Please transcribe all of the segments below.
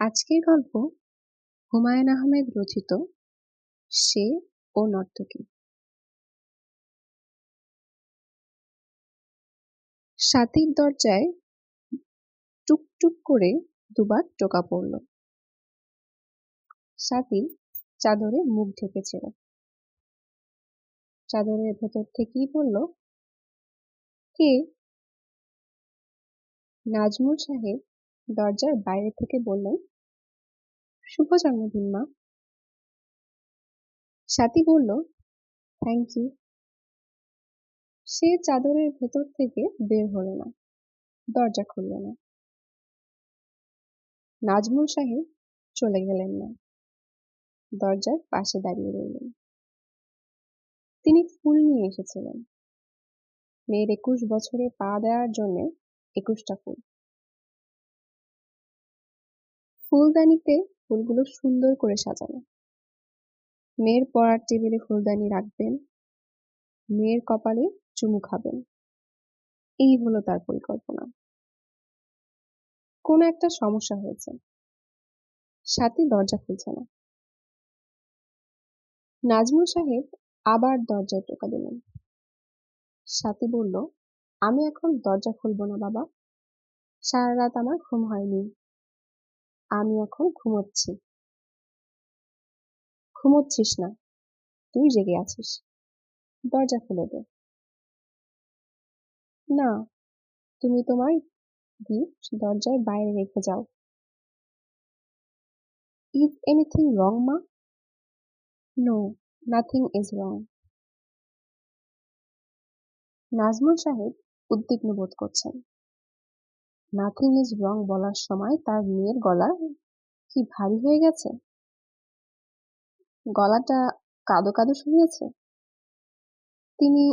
আজকের গল্প হুমায়ুন আহমেদ রচিত সে ও নর্তকী। সাথীর দরজায় টুকটুক করে দুবার টোকা পড়ল। সাথী চাদরে মুখ ঢেকেছিল। চাদরের ভেতর থেকেই বলল, কে? নাজমুল সাহেব দরজার বাইরে থেকে বললেন, শুভ জন্মদিন, মা। সাথী বলল থ্যাংক ইউ সে চাদরের ভেতর থেকে বের হলো না, দরজা খুলল না। নাজমুল সাহেব চলে গেলেন না, দরজার পাশে দাঁড়িয়ে রইলেন। তিনি ফুল নিয়ে এসেছিলেন। মেয়ের একুশ বছরে পা দেওয়ার জন্য একুশটা ফুল। ফুলদানিতে ফুলগুলো সুন্দর করে সাজানো। মেয়ের পড়ার টেবিলে ফুলদানি রাখবেন। মেয়ের কপালে চুমু খাবেন। এই হলো তার পরিকল্পনা। কোনো একটা সমস্যা হয়েছে। সাথী দরজা খুলছে না। নাজমুল সাহেব আবার দরজায় টোকা দিলেন। সাথী বলল, আমি এখন দরজা খুলব না বাবা। সারা রাত আমার ঘুম হয়নি। আমি এখন ঘুমোচ্ছি। ঘুমোচ্ছিস না। তুই জেগে আছিস। দরজা খুলে দে। না, তুমি তোমার গিফট দরজার বাইরে রেখে যাও। ইজ এনিথিং রং মা? No nothing is wrong Najmul সাহেব উদ্বিগ্ন বোধ করছেন। নাথিং ইজ রং বলার সময় তার মেয়ের গলা কি ভারী হয়ে গেছে? গলাটা কাদো কাদো শুনিয়েছে? তিনি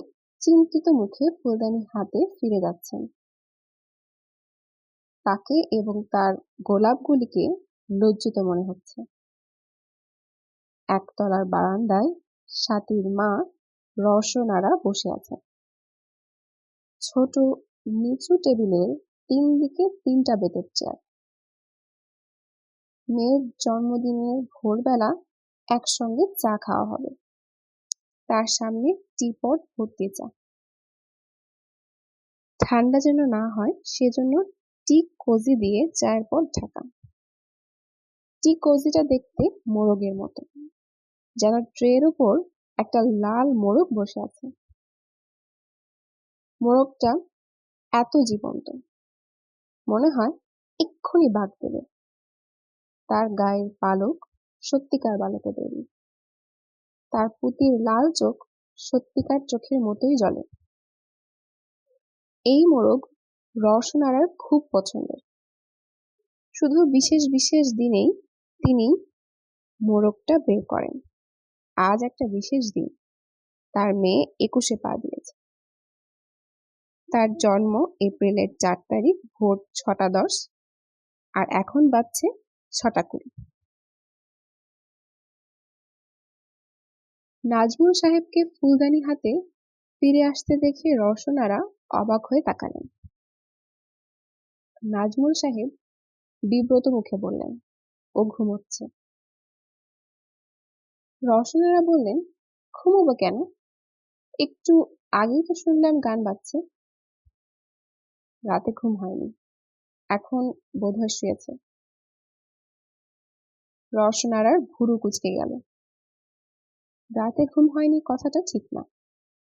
চিন্তিত মুখে ফুলদানি হাতে ফিরে যাচ্ছেন। তাকে এবং তার গোলাপগুলিকে লজ্জিত মনে হচ্ছে। একতলার বারান্দায় সাতির মা রসনারা বসে আছে। ছোট নিচু টেবিলের তিন দিকে তিনটা বেতের চেয়ার। মেয়ের জন্মদিনের ভোরবেলা একসঙ্গে চা খাওয়া হবে। তার সামনে টিপট ভর্তি চা। ঠান্ডা যেন না হয়, সেজন্য টি কজি দিয়ে চায়ের পর ঢাকা। টি কজিটা দেখতে মোরগের মতো। যেন ট্রের উপর একটা লাল মোরগ বসে আছে। মোরগটা এত জীবন্ত। মনে হয় এক্ষুনি বাঘ দেবে। তার গায়ের পালক সত্যিকার বালকে তৈরি তার পুতির লাল চোখ সত্যিকার চোখের মতোই জ্বলে। এই মোরগ রসনারার খুব পছন্দের। শুধু বিশেষ বিশেষ দিনেই তিনি মোরগটা বের করেন। আজ একটা বিশেষ দিন। তার মেয়ে একুশে পা তার জন্ম এপ্রিলের চার তারিখ, ভোর ছটা দশ। আর এখন বাজছে ছটা কুড়ি। নাজমুল সাহেবকে ফুলদানি হাতে ফিরে আসতে দেখে রসনারা অবাক হয়ে তাকালেন। নাজমুল সাহেব বিব্রত মুখে বললেন, ও ঘুমোচ্ছে। রসনারা বললেন, ঘুমোবো কেন? একটু আগেই তো শুনলাম গান বাজছে। রাতে ঘুম হয়নি। এখন বোধহয় শুয়েছে। রসনারার ভুরু কুচকে গেল। রাতে ঘুম হয়নি কথাটা ঠিক না।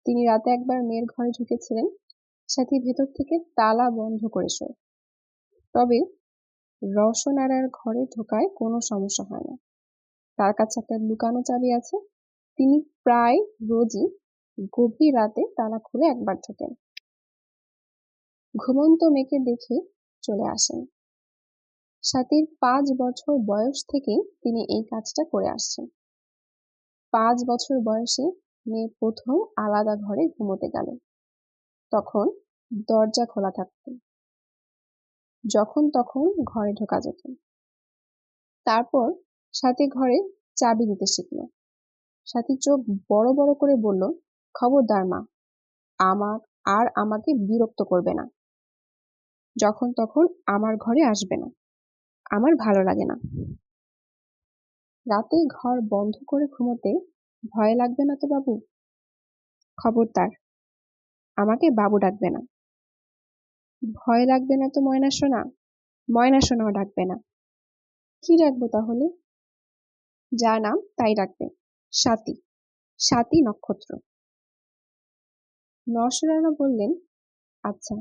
তিনি রাতে একবার মেয়ের ঘরে ঢুকেছিলেন, সাথী ভেতর থেকে তালা বন্ধ করে শোয়। তবে রসনারার ঘরে ঢোকায় কোনো সমস্যা হয় না। তার কাছে একটা লুকানো চাবি আছে। তিনি প্রায় রোজই গভীর রাতে তালা খুলে একবার ঢোকেন। ঘুমন্ত মেয়েকে দেখে চলে আসেন। সাথীর পাঁচ বছর বয়স থেকেই তিনি এই কাজটা করে আসছেন। পাঁচ বছর বয়সে মেয়ে প্রথম আলাদা ঘরে ঘুমোতে গেল। তখন দরজা খোলা থাকত। যখন তখন ঘরে ঢোকা যেত। তারপর সাথে ঘরে চাবি দিতে শিখল। সাথী চোখ বড় বড় করে বলল, খবরদার মা আমার আর আমাকে বিরক্ত করবে না। যখন তখন আমার ঘরে আসবে না। আমার ভালো লাগে না। রাতে ঘর বন্ধ করে ঘুমোতে ভয় লাগবে না তো বাবু? খবরদার, আমাকে বাবু ডাকবে না। ভয় লাগবে না তো ময়না সোনা, ময়না সোনাও ডাকবে না। কি ডাকবো তাহলে? যা নাম তাই ডাকবে। সাথী সাথী নক্ষত্র। নরসরানা বললেন আচ্ছা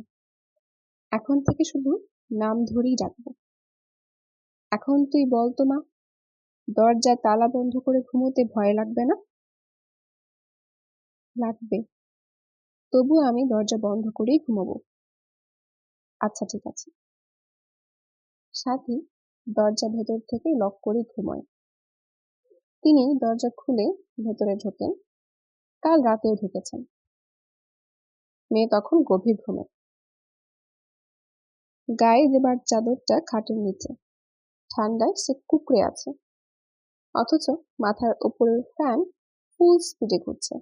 এখন থেকে শুধু নাম ধরেই ডাকবো। এখন তুই বল তো মা, দরজা তালা বন্ধ করে ঘুমোতে ভয় লাগবে না? লাগবে। তবু আমি দরজা বন্ধ করেই ঘুমাবো। আচ্ছা ঠিক আছে। সাথী দরজা ভেতর থেকে লক করে ঘুমায়। তিনি দরজা খুলে ভেতরে ঢোকেন। কাল রাতেও ঢুকেছেন। মেয়ে তখন গভীর ঘুমে। গায়ে দেবার চাদরটা খাটের নিচে। ঠান্ডায় সে কুকড়ে আছে। অথচ মাথার উপরের ফ্যান ফুল স্পিডে ঘুরছে।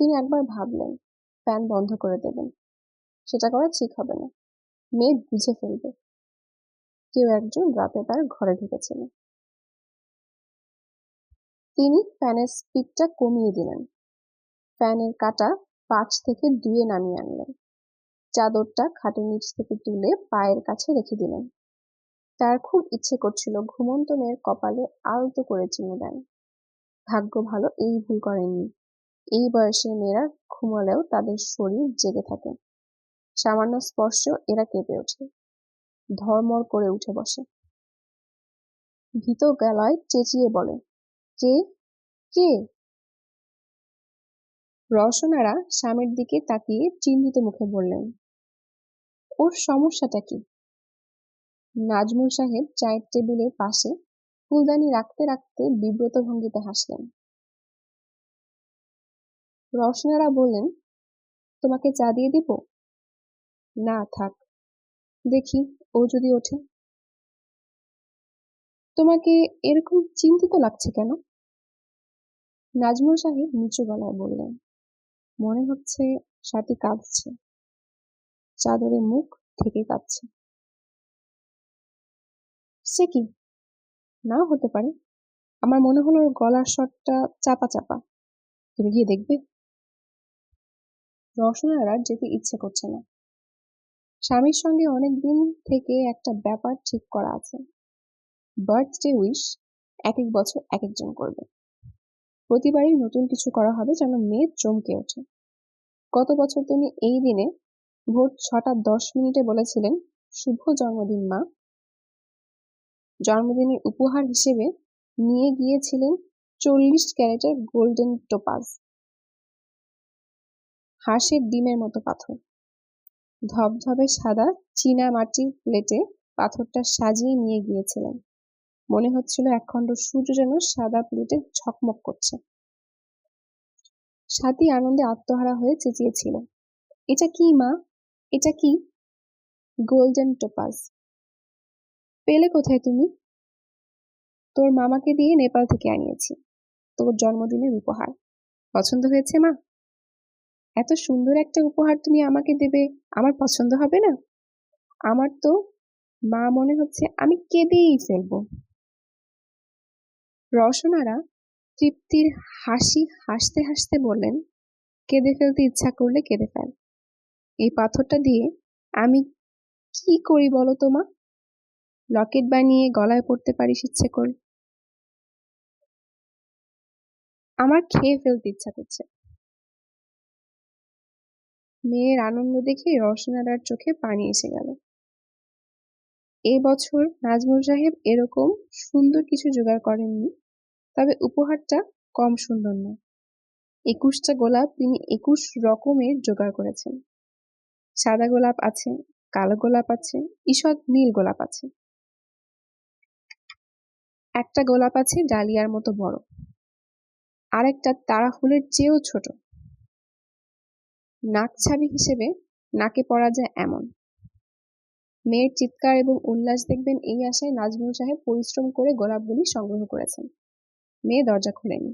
তিনি একবার ভাবলেন, ফ্যান বন্ধ করে দেবেন। সেটা করা ঠিক হবে না। মেয়ে বুঝে ফেলবে। কেউ একজন রাতে তার ঘরে ঢুকেছিল তিনি ফ্যানের স্পিডটা কমিয়ে দিলেন। ফ্যানের কাটা পাঁচ থেকে দুয়ে নামিয়ে আনলেন। চাদরটা খাটের নিচ থেকে তুলে পায়ের কাছে রেখে দিলেন। তার খুব ইচ্ছে করছিল ঘুমন্ত মেয়ের কপালে আলতো করে চিনে দেন। ভাগ্য ভালো এই ভুল করেননি এই বয়সের মেয়েরা ঘুমালেও তাদের শরীর জেগে থাকে। সামান্য স্পর্শ এরা কেঁপে ওঠে। ধর্মর করে উঠে বসে। ভীত গলায় চেঁচিয়ে বলে, কে? কে? রসনারা স্বামীর দিকে তাকিয়ে চিন্তিত মুখে বললেন ওর সমস্যাটা কি? নাজমুল সাহেব চায়ের টেবিলের পাশে ফুলদানি রাখতে রাখতে বিব্রত ভঙ্গিতে হাসলেন। রসনারা বললেন, তোমাকে চা দিয়ে দিব? না, থাক, দেখি, ও যদি ওঠে। তোমাকে এরকম চিন্তিত লাগছে কেন? নাজমুল সাহেব নিচু গলায় বললেন, মনে হচ্ছে সাথী কাঁদছে। চাদরে মুখ থেকে কাঁদছে সে কি? না হতে পারে। আমার মনে হলো গলার স্বরটা চাপা চাপা। তুমি গিয়ে দেখবে। রসনার যেতে ইচ্ছে করছে না। স্বামীর সঙ্গে অনেক দিন থেকে একটা ব্যাপার ঠিক করা আছে। বার্থডে উইশ এক এক বছর এক একজন করবে। প্রতিবারই নতুন কিছু করা হবে যেন মেয়ে চমকে ওঠে। গত বছর তিনি এই দিনে ভোর ছটা দশ মিনিটে বলেছিলেন, শুভ জন্মদিন, মা। জন্মদিনের উপহার হিসেবে নিয়ে গিয়েছিলেন চল্লিশ ক্যারেটের গোল্ডেন টোপাজ। হাঁসের ডিমের মতো পাথর। ধবধবে সাদা চীনা মাটির প্লেটে পাথরটা সাজিয়ে নিয়ে গিয়েছিলেন। মনে হচ্ছিল একখণ্ড সূর্য যেন সাদা প্লেটে ঝকমক করছে। সাথী আনন্দে আত্মহারা হয়ে চেঁচিয়েছিল, এটা কি, মা? এটা কি? গোল্ডেন টোপাজ পেলে কোথায় তুমি? তোর মামাকে দিয়ে নেপাল থেকে আনিয়েছি। তোর জন্মদিনের উপহার। পছন্দ হয়েছে মা? এত সুন্দর একটা উপহার তুমি আমাকে দেবে, আমার পছন্দ হবে না? আমার তো, মা মনে হচ্ছে আমি কেঁদেই ফেলব। রসনারা তৃপ্তির হাসি হাসতে হাসতে বললেন, কেঁদে ফেলতে ইচ্ছা করলে কেঁদে ফেল। এই পাথরটা দিয়ে আমি কি করি বলো তোমা লকেট বানিয়ে গলায় পড়তে পারিস ইচ্ছে করে আমার খেয়ে ফেলতে ইচ্ছা করছে। মেয়ের আনন্দ দেখে রসনারার চোখে পানি এসে গেল। এ বছর নাজমুল সাহেব এরকম সুন্দর কিছু জোগাড় করেননি, তবে উপহারটা কম সুন্দর নয়। একুশটা গোলাপ তিনি একুশ রকমের জোগাড় করেছেন। সাদা গোলাপ আছে, কালো গোলাপ আছে, ঈষৎ নীল গোলাপ আছে। একটা গোলাপ আছে ডালিয়ার মতো বড়। আরেকটা তারা ফুলের চেয়েও ছোট। নাক ছাবি হিসেবে নাকে পড়া যায় এমন। মেয়ের চিৎকার এবং উল্লাস দেখবেন এই আশায় নাজমুল সাহেব পরিশ্রম করে গোলাপগুলি সংগ্রহ করেছেন। মেয়ে দরজা খোলেনি।